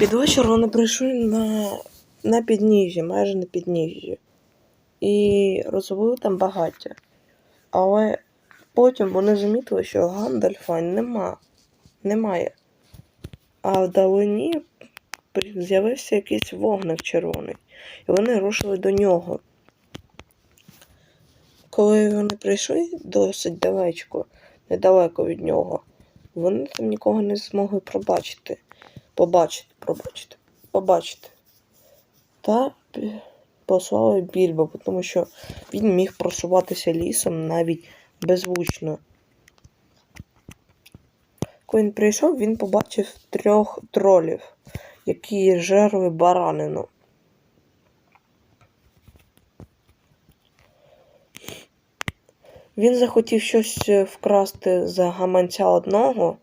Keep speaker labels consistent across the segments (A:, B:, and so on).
A: Під вечір вони прийшли на, на підніжжя, майже на підніжжя. І розвели там багаття. Але потім вони замітили, що Гандальфа нема. Немає. А вдалині з'явився якийсь вогник червоний. І вони рушили до нього. Коли вони прийшли досить далечко, недалеко від нього, вони там нікого не змогли пробачити. Побачити, пробачити, побачити. Та послали Більбо, тому що він міг просуватися лісом навіть беззвучно. Коли він прийшов, він побачив трьох тролів, які жерли баранину. Він захотів щось е, вкрасти за гаманця одного.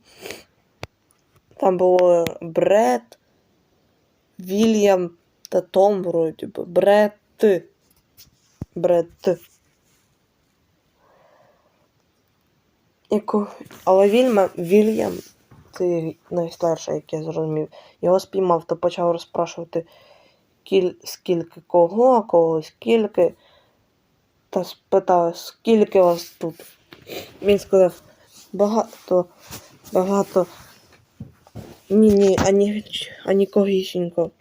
A: Там було Бред, Вільям та Том, вроді би. Бред. Бред. Яко... Але Вільма, Вільям, це найстарший, як я зрозумів, його спіймав та почав розпрашувати кіль... скільки кого, а кого скільки. Та спитав, скільки вас тут. Він сказав, багато, багато. Ні, ні, ані, ані когісінько.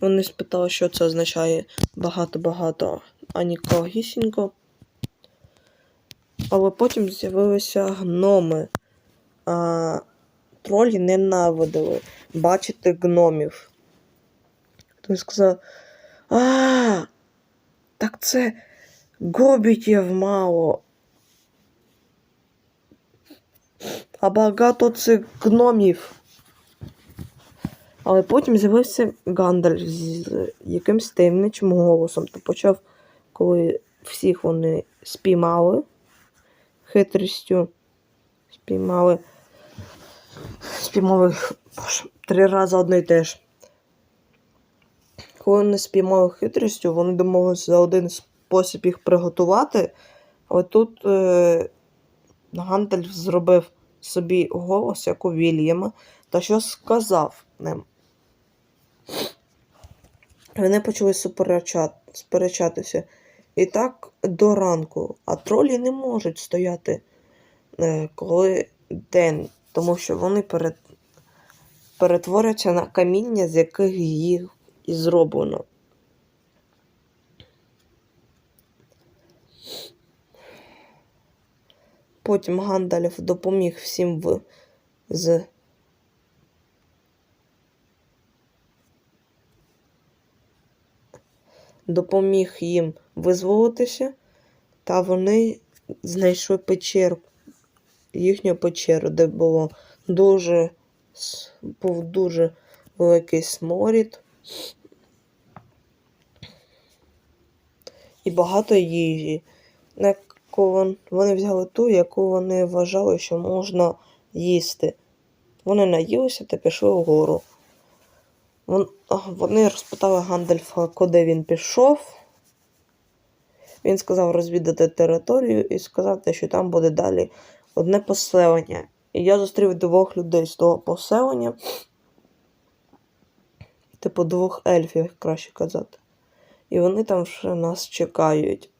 A: Вони спитали, що це означає багато-багато, ані когісінько. Але потім з'явилися гноми. А тролі ненавидили бачити гномів. Він сказав. А, так це гобітів мало. А багато це гномів. Але потім з'явився Гандальф з якимсь таємничим голосом. Та почав, коли всіх вони спіймали хитрістю, спіймали. Спіймали боже, три рази одне й те ж. Коли вони спіймали хитрістю, вони домовилися за один спосіб їх приготувати. Але тут е, Гандальф зробив собі голос, як у Вільяма, та що сказав ним. Вони почали сперечатися. І так до ранку. А тролі не можуть стояти, е, коли день, тому що вони перетворяться на каміння, з яких їх і зроблено. Потім Гандальф допоміг всім в з допоміг їм визволитися, та вони знайшли печеру, їхню печеру, де було дуже був дуже великий сморід. І багато їжі. Яку вон- Вони взяли ту, яку вони вважали, що можна їсти. Вони наїлися та пішли вгору. Вон- Вони розпитали Гандальфа, куди він пішов. Він сказав розвідати територію і сказати, що там буде далі одне поселення. І я зустрів двох людей з того поселення. Типу двох ельфів, краще казати. І вони там вже нас чекають.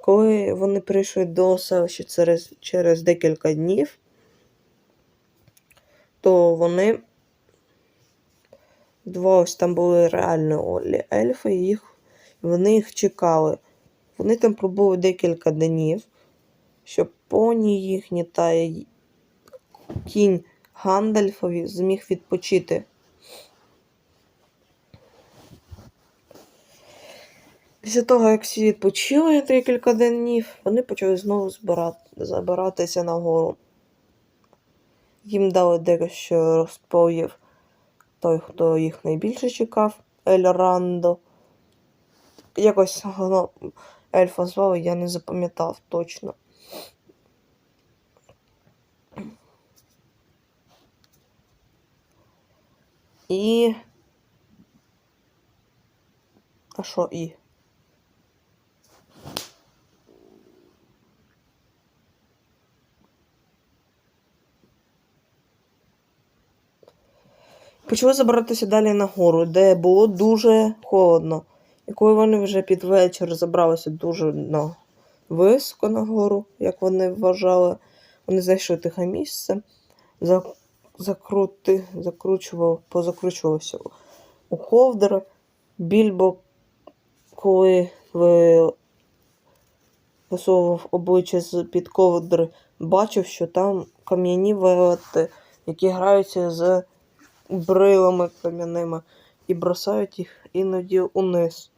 A: Коли вони прийшли до селища через, через декілька днів, то вони два ось там були реально ельфи, і їх, вони їх чекали. Вони там пробули декілька днів, щоб поні їхні та кінь Гандальфові зміг відпочити. Після того, як всі відпочили декілька днів, вони почали знову збирати, забиратися на гору. Їм дали дещо розповів той, хто їх найбільше чекав, Ельрандо. Якось воно ельфа звали, я не запам'ятав точно. І. А що і? Почали забиратися далі на гору, де було дуже холодно. І коли вони вже під вечір забралися дуже на високо на гору, як вони вважали, вони знайшли тихе місце, за, закрути, закручував, позакручувався у ковдри. Більбо, коли висовував обличчя з під ковдри, бачив, що там кам'яні велети, які граються з брилами кам'яними і бросають їх іноді униз.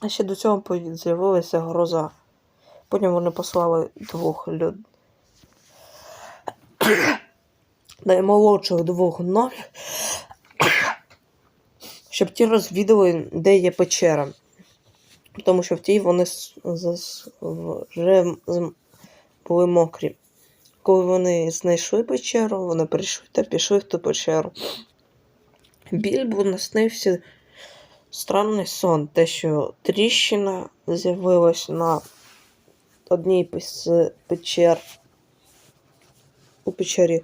A: А ще до цього з'явилася гроза. Потім вони послали двох люд. Наймолодших двох гномів, щоб ті розвідали, де є печера. Тому що в тій вони вже були мокрі. Коли вони знайшли печеру, вони прийшли та пішли в ту печеру. Більбу наснився странний сон, те, що тріщина з'явилась на одній з печер у печері.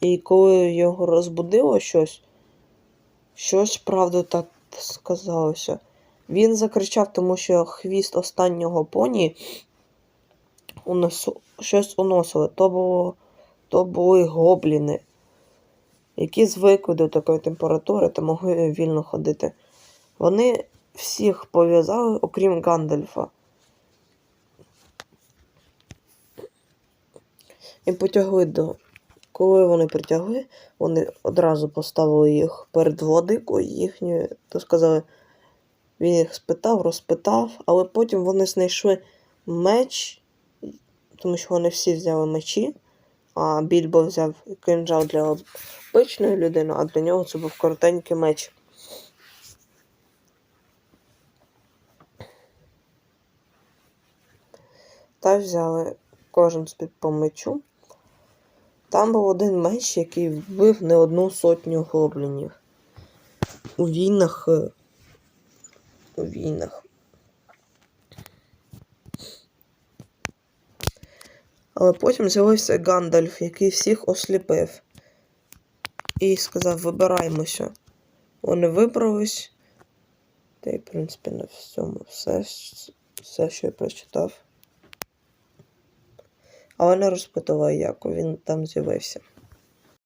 A: І коли його розбудило щось, щось правда так сказалося. Він закричав, тому що хвіст останнього поні уносу, щось уносили. То, було, то були гобліни, які звикли до такої температури та могли вільно ходити. Вони всіх пов'язали, окрім Гандальфа. І потягли до. Коли вони притягли, вони одразу поставили їх перед владикою їхньою, то сказали, він їх спитав, розпитав, але потім вони знайшли меч, тому що вони всі взяли мечі, а Більбо взяв кинджал для обичної людини, а для нього це був коротенький меч. Та взяли кожен з-під по мечу. Там був один меч, який вбив не одну сотню гоблінів. У війнах. е, У війнах. Але потім з'явився Гандальф, який всіх осліпив. І сказав: вибираємося. Вони вибрались. Та й, в принципі, на всьому все, все, що я прочитав. Але не розпитував, як він там з'явився.